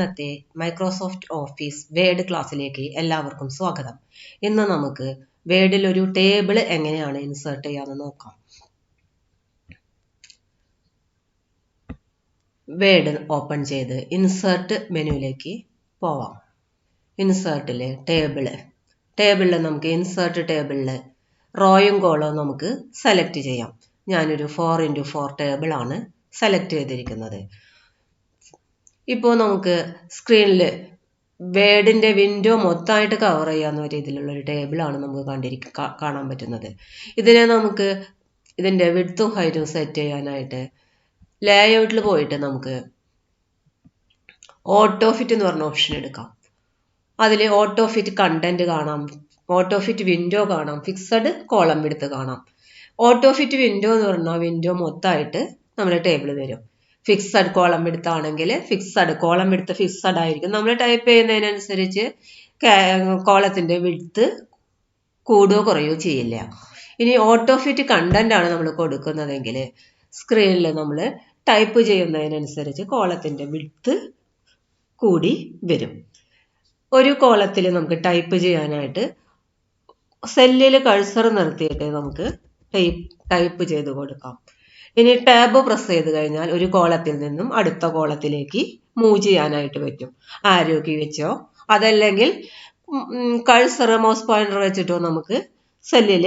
ഇന്നത്തെ Microsoft office word ക്ലാസ്സിലേക്ക് എല്ലാവർക്കും സ്വാഗതം. ഇന്ന് നമുക്ക് വേഡിൽ ഒരു ടേബിൾ എങ്ങനെയാണ് ഇൻസേർട്ട് ചെയ്യാമെന്ന് നോക്കാം. വേഡ് ഓപ്പൺ ചെയ്ത് ഇൻസേർട്ട് മെനുവിലേക്ക് പോവാം. ഇൻസേർട്ടിൽ ടേബിൾ ടേബിളിൽ നമുക്ക് ഇൻസേർട്ട് ടേബിളിൽ റോയും കോളവും നമുക്ക് സെലക്ട് ചെയ്യാം. ഞാനൊരു ഫോർ ഇന്റു ഫോർ ടേബിളാണ് സെലക്ട് ചെയ്തിരിക്കുന്നത്. ഇപ്പോൾ നമുക്ക് സ്ക്രീനിൽ വേഡിന്റെ വിൻഡോ മൊത്തമായിട്ട് കവർ ചെയ്യാവുന്ന രീതിയിലുള്ള ഒരു ടേബിളാണ് നമുക്ക് കണ്ടിരിക്ക കാണാൻ പറ്റുന്നത്. ഇതിനെ നമുക്ക് ഇതിന്റെ വിഡ്ത്തും ഹൈറ്റും സെറ്റ് ചെയ്യാനായിട്ട് ലേഔട്ടിൽ പോയിട്ട് നമുക്ക് ഓട്ടോ ഫിറ്റ് എന്ന് പറഞ്ഞ ഓപ്ഷൻ എടുക്കാം. അതിൽ ഓട്ടോ ഫിറ്റ് കണ്ടന്റ് കാണാം ഓട്ടോ ഫിറ്റ് വിൻഡോ കാണാം ഫിക്സഡ് കോളം എടുത്ത് കാണാം. ഓട്ടോ ഫിറ്റ് വിൻഡോ എന്ന് പറഞ്ഞാൽ വിൻഡോ മൊത്തമായിട്ട് നമ്മുടെ ടേബിൾ വരും. ഫിക്സഡ് കോളം എടുത്താണെങ്കിൽ ഫിക്സഡ് കോളം എടുത്ത് ഫിക്സഡ് ആയിരിക്കും. നമ്മൾ ടൈപ്പ് ചെയ്യുന്നതിനനുസരിച്ച് കോളത്തിന്റെ വിടുത്ത് കൂടുകയോ കുറയോ ചെയ്യില്ല. ഇനി ഓട്ടോഫിറ്റ് കണ്ടന്റ് ആണ് നമ്മൾ കൊടുക്കുന്നതെങ്കിൽ സ്ക്രീനിൽ നമ്മൾ ടൈപ്പ് ചെയ്യുന്നതിനനുസരിച്ച് കോളത്തിന്റെ വിടുത്ത് കൂടി വരും. ഒരു കോളത്തിൽ നമുക്ക് ടൈപ്പ് ചെയ്യാനായിട്ട് സെല്ലിൽ കഴ്സർ നിർത്തിയിട്ട് നമുക്ക് ടൈപ്പ് ടൈപ്പ് ചെയ്ത് കൊടുക്കാം. ഇനി ടാബ് പ്രസ് ചെയ്ത് കഴിഞ്ഞാൽ ഒരു കോളത്തിൽ നിന്നും അടുത്ത കോളത്തിലേക്ക് മൂവ് ചെയ്യാനായിട്ട് പറ്റും. ആരോഗ്യ വെച്ചോ അതല്ലെങ്കിൽ കഴ്സർ മൗസ് പോയിന്റർ വെച്ചിട്ടോ നമുക്ക് സെല്ലിൽ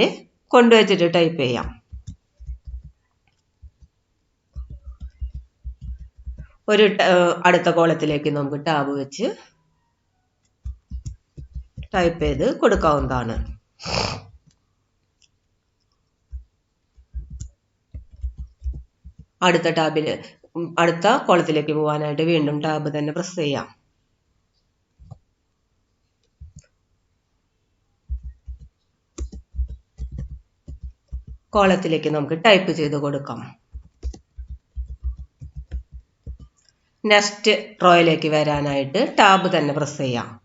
കൊണ്ടുവച്ചിട്ട് ടൈപ്പ് ചെയ്യാം. ഒരു അടുത്ത കോളത്തിലേക്ക് നമുക്ക് ടാബ് വെച്ച് ടൈപ്പ് ചെയ്ത് കൊടുക്കാവുന്നതാണ്. അടുത്ത ടാബിൽ അടുത്ത കോളത്തിലേക്ക് പോകാനായിട്ട് വീണ്ടും ടാബ് തന്നെ പ്രസ് ചെയ്യാം. കോളത്തിലേക്ക് നമുക്ക് ടൈപ്പ് ചെയ്ത് കൊടുക്കാം. നെക്സ്റ്റ് റോയിലേക്ക് വരാനായിട്ട് ടാബ് തന്നെ പ്രസ് ചെയ്യാം.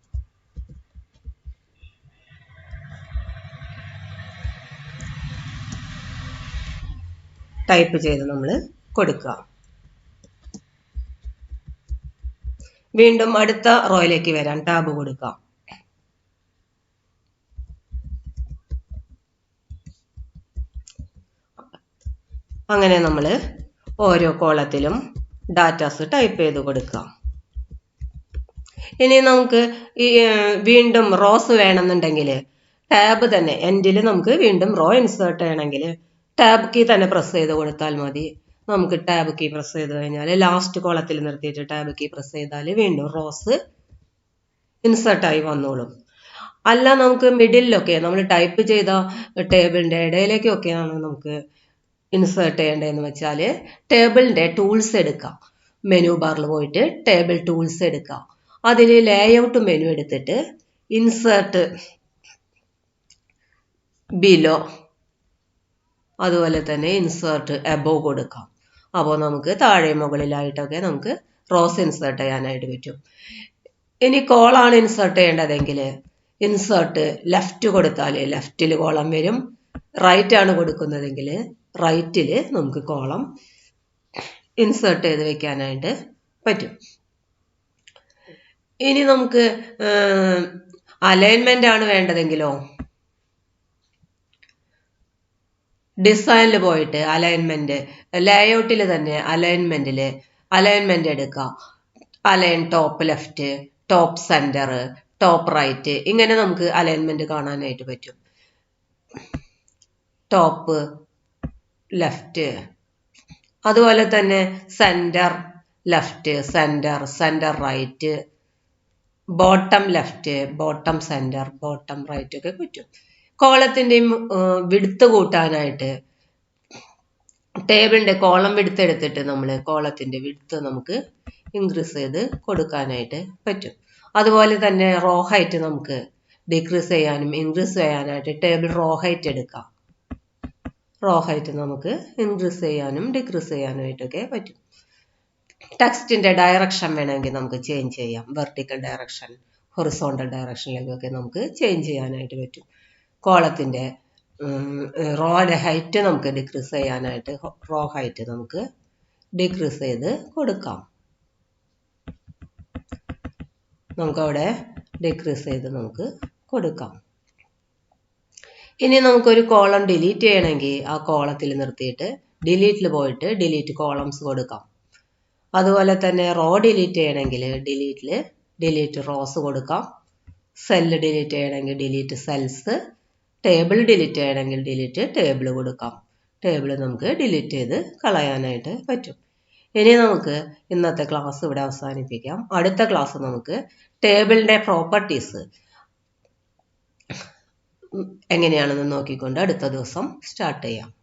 ടൈപ്പ് ചെയ്ത് നമ്മൾ കൊടുക്കുക. വീണ്ടും അടുത്ത റോയിലേക്ക് വരാൻ ടാബ് കൊടുക്കാം. അങ്ങനെ നമ്മൾ ഓരോ കോളത്തിലും ഡാറ്റാസ് ടൈപ്പ് ചെയ്ത് കൊടുക്കാം. ഇനി നമുക്ക് ഈ വീണ്ടും റോസ് വേണമെന്നുണ്ടെങ്കിൽ ടാബ് തന്നെ എൻഡിൽ നമുക്ക് വീണ്ടും റോ ഇൻസേർട്ട് ചെയ്യണമെങ്കിൽ ടാബ് കീ തന്നെ പ്രസ് ചെയ്ത് കൊടുത്താൽ മതി. നമുക്ക് ടാബ് കീ പ്രസ് ചെയ്ത് കഴിഞ്ഞാൽ ലാസ്റ്റ് കോളത്തിൽ നിർത്തിയിട്ട് ടാബ് കീ പ്രസ് ചെയ്താൽ വീണ്ടും റോസ് ഇൻസേർട്ടായി വന്നോളും. അല്ല നമുക്ക് മിഡിലൊക്കെ നമ്മൾ ടൈപ്പ് ചെയ്ത ടേബിളിന്റെ ഇടയിലേക്കൊക്കെയാണ് നമുക്ക് ഇൻസേർട്ട് ചെയ്യേണ്ടതെന്ന് വെച്ചാൽ ടേബിളിന്റെ ടൂൾസ് എടുക്കാം. മെനു ബാറിൽ പോയിട്ട് ടേബിൾ ടൂൾസ് എടുക്കാം. അതിൽ ലേഔട്ട് മെനു എടുത്തിട്ട് ഇൻസേർട്ട് ബിലോ അതുപോലെ തന്നെ ഇൻസേർട്ട് എബോ കൊടുക്കാം. അപ്പോൾ നമുക്ക് താഴെ മുകളിലായിട്ടൊക്കെ നമുക്ക് റോസ് ഇൻസേർട്ട് ചെയ്യാനായിട്ട് പറ്റും. ഇനി കോളാണ് ഇൻസേർട്ട് ചെയ്യേണ്ടതെങ്കിൽ ഇൻസേർട്ട് ലെഫ്റ്റ് കൊടുത്താൽ ലെഫ്റ്റിൽ കോളം വരും. റൈറ്റ് ആണ് കൊടുക്കുന്നതെങ്കിൽ റൈറ്റിൽ നമുക്ക് കോളം ഇൻസേർട്ട് ചെയ്ത് വെക്കാനായിട്ട് പറ്റും. ഇനി നമുക്ക് അലൈൻമെന്റ് ആണ് വേണ്ടതെങ്കിലോ? ഡിസൈനിൽ പോയിട്ട് അലൈൻമെന്റ് ലേഔട്ടിൽ തന്നെ അലൈൻമെന്റിൽ അലൈൻമെന്റ് എടുക്കുക. Align top left top centre top right ഇങ്ങനെ നമുക്ക് അലൈൻമെന്റ് കാണാനായിട്ട് പറ്റും. ടോപ്പ് ലെഫ്റ്റ് അതുപോലെ തന്നെ centre left centre centre right bottom left bottom centre bottom right ഒക്കെ പറ്റും. കോളത്തിന്റെയും വിടുത്ത് കൂട്ടാനായിട്ട് ടേബിളിന്റെ കോളം വിടുത്തെടുത്തിട്ട് നമ്മൾ കോളത്തിന്റെ വിടുത്ത് നമുക്ക് ഇൻക്രീസ് ചെയ്ത് കൊടുക്കാനായിട്ട് പറ്റും. അതുപോലെ തന്നെ റോ ഹൈറ്റ് നമുക്ക് ഡിക്രീസ് ചെയ്യാനും ഇൻക്രീസ് ചെയ്യാനായിട്ട് ടേബിൾ റോ ഹൈറ്റ് എടുക്കാം. റോ ഹൈറ്റ് നമുക്ക് ഇൻക്രീസ് ചെയ്യാനും ഡിക്രീസ് ചെയ്യാനായിട്ടൊക്കെ പറ്റും. ടെക്സ്റ്റിന്റെ ഡയറക്ഷൻ വേണമെങ്കിൽ നമുക്ക് ചേഞ്ച് ചെയ്യാം. വെർട്ടിക്കൽ ഡയറക്ഷൻ ഹൊറിസോണ്ടൽ ഡയറക്ഷനിലേക്കൊക്കെ നമുക്ക് ചേഞ്ച് ചെയ്യാനായിട്ട് പറ്റും. കോളത്തിന്റെ റോയുടെ ഹൈറ്റ് നമുക്ക് ഡിക്രീസ് ചെയ്യാനായിട്ട് റോ ഹൈറ്റ് നമുക്ക് ഡിക്രീസ് ചെയ്ത് കൊടുക്കാം. നമുക്കവിടെ ഡിക്രീസ് ചെയ്ത് നമുക്ക് കൊടുക്കാം. ഇനി നമുക്കൊരു കോളം ഡിലീറ്റ് ചെയ്യണമെങ്കിൽ ആ കോളത്തിൽ നിർത്തിയിട്ട് ഡിലീറ്റിൽ പോയിട്ട് ഡിലീറ്റ് കോളംസ് കൊടുക്കാം. അതുപോലെ തന്നെ റോ ഡിലീറ്റ് ചെയ്യണമെങ്കിൽ ഡിലീറ്റിൽ ഡിലീറ്റ് റോസ് കൊടുക്കാം. സെല്ല് ഡിലീറ്റ് ചെയ്യണമെങ്കിൽ ഡിലീറ്റ് സെൽസ് ടേബിൾ ഡിലീറ്റ് ചെയ്യണമെങ്കിൽ ഡിലീറ്റ് ടേബിൾ കൊടുക്കാം. ടേബിൾ നമുക്ക് ഡിലീറ്റ് ചെയ്ത് കളയാനായിട്ട് പറ്റും. ഇനി നമുക്ക് ഇന്നത്തെ ക്ലാസ് ഇവിടെ അവസാനിപ്പിക്കാം. അടുത്ത ക്ലാസ് നമുക്ക് ടേബിളിന്റെ പ്രോപ്പർട്ടീസ് എങ്ങനെയാണെന്ന് നോക്കിക്കൊണ്ട് അടുത്ത ദിവസം സ്റ്റാർട്ട് ചെയ്യാം.